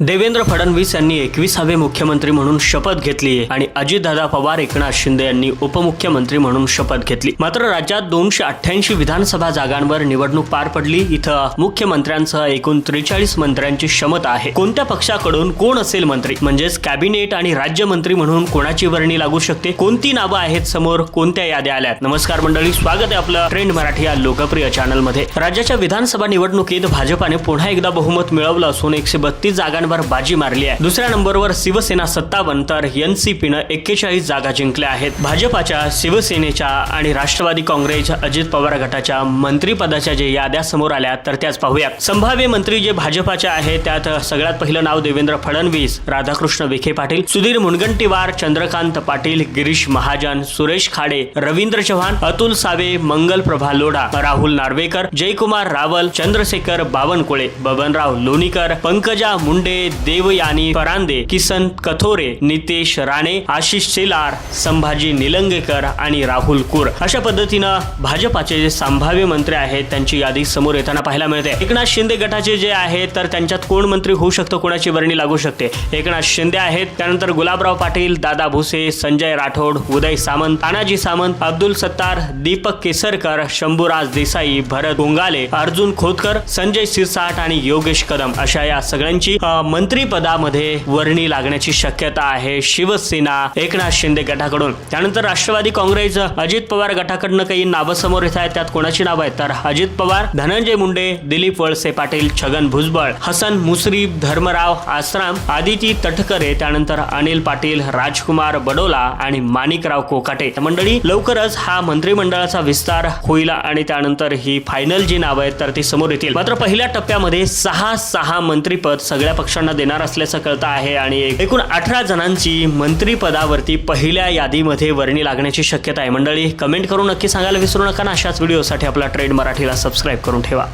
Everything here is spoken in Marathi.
देवेंद्र फडणवीस यांनी एकविसावे मुख्यमंत्री म्हणून शपथ घेतली आहे आणि अजितदादा पवार एकनाथ शिंदे यांनी उपमुख्यमंत्री म्हणून शपथ घेतली. मात्र राज्यात दोनशे अठ्ठ्याऐंशी विधानसभा जागांवर निवडणूक पार पडली. इथं मुख्यमंत्र्यांसह एकूण त्रेचाळीस मंत्र्यांची क्षमता आहे. कोणत्या पक्षाकडून कोण असेल मंत्री? म्हणजेच कॅबिनेट आणि राज्यमंत्री म्हणून कोणाची वर्णी लागू शकते? कोणती नावं आहेत समोर? कोणत्या याद्या आल्यात? नमस्कार मंडळी स्वागत आहे आपलं ट्रेंड मराठी या लोकप्रिय चॅनलमध्ये राज्याच्या विधानसभा निवडणुकीत भाजपाने पुन्हा एकदा बहुमत मिळवलं असून एकशे बत्तीस जागा जागांवर बाजी मारली आहे. दुसऱ्या नंबरवर शिवसेना सत्तावन्न तर एनसीपीनं एक्केचाळीस जागा जिंकल्या आहेत. भाजपाच्या शिवसेनेच्या आणि राष्ट्रवादी काँग्रेस अजित पवार गटाच्या मंत्रीपदाच्या जे याद्या समोर आल्या तर त्याच पाहूया संभाव्य मंत्री जे भाजपाच्या आहेत त्यात सगळ्यात पहिलं नाव देवेंद्र फडणवीस राधाकृष्ण विखे पाटील सुधीर मुनगंटीवार चंद्रकांत पाटील गिरीश महाजन सुरेश खाडे रवींद्र चव्हाण अतुल सावे मंगल प्रभा लोढा राहुल नार्वेकर जयकुमार रावल चंद्रशेखर बावनकुळे बबनराव लोणीकर पंकजा मुंडे देवयानी परांदे किसन कथोरे नितेश राणे आशिष शेलार संभाजी निलंगेकर आणि राहुल कुर. अशा पद्धतीनं भाजपाचे जे संभाव्य मंत्री आहेत त्यांची यादी समोर येताना पाहायला मिळते. एकनाथ शिंदे गटाचे जे आहेत तर त्यांच्यात कोण मंत्री होऊ शकतो कोणाची वर्णी लागू शकते? एकनाथ शिंदे आहेत त्यानंतर गुलाबराव पाटील दादा भुसे संजय राठोड उदय सामंत तानाजी सामंत अब्दुल सत्तार दीपक केसरकर शंभूराज देसाई भरत गोंगाले अर्जुन खोतकर संजय सिरसाट आणि योगेश कदम. अशा या सगळ्यांची मंत्रीपदामध्ये वर्णी लागण्याची शक्यता आहे. शिवसेना एकनाथ शिंदे गटाकडून. त्यानंतर राष्ट्रवादी काँग्रेस अजित पवार गटाकडनं काही नावं समोर येत आहेत. त्यात कोणाची नावं आहेत? तर अजित पवार धनंजय मुंडे दिलीप वळसे पाटील छगन भुजबळ हसन मुश्रीफ धर्मराव आसराम आदिती तटकरे त्यानंतर अनिल पाटील राजकुमार बडोला आणि माणिकराव कोकाटे. मंडळी लवकरच हा मंत्रिमंडळाचा विस्तार होईल आणि त्यानंतर ही फायनल जी नावं आहेत तर ती समोर येतील. मात्र पहिल्या टप्प्यामध्ये सहा सहा मंत्रीपद सगळ्या पक्षांना देणार असल्याचं कळतं आहे आणि एकूण अठरा जणांची मंत्रीपदावरती पहिल्या यादीमध्ये वर्णी लागण्याची शक्यता आहे. मंडळी कमेंट करून नक्की सांगायला विसरू नका ना. अशाच व्हिडिओसाठी आपला ट्रेड मराठीला सबस्क्राईब करून ठेवा.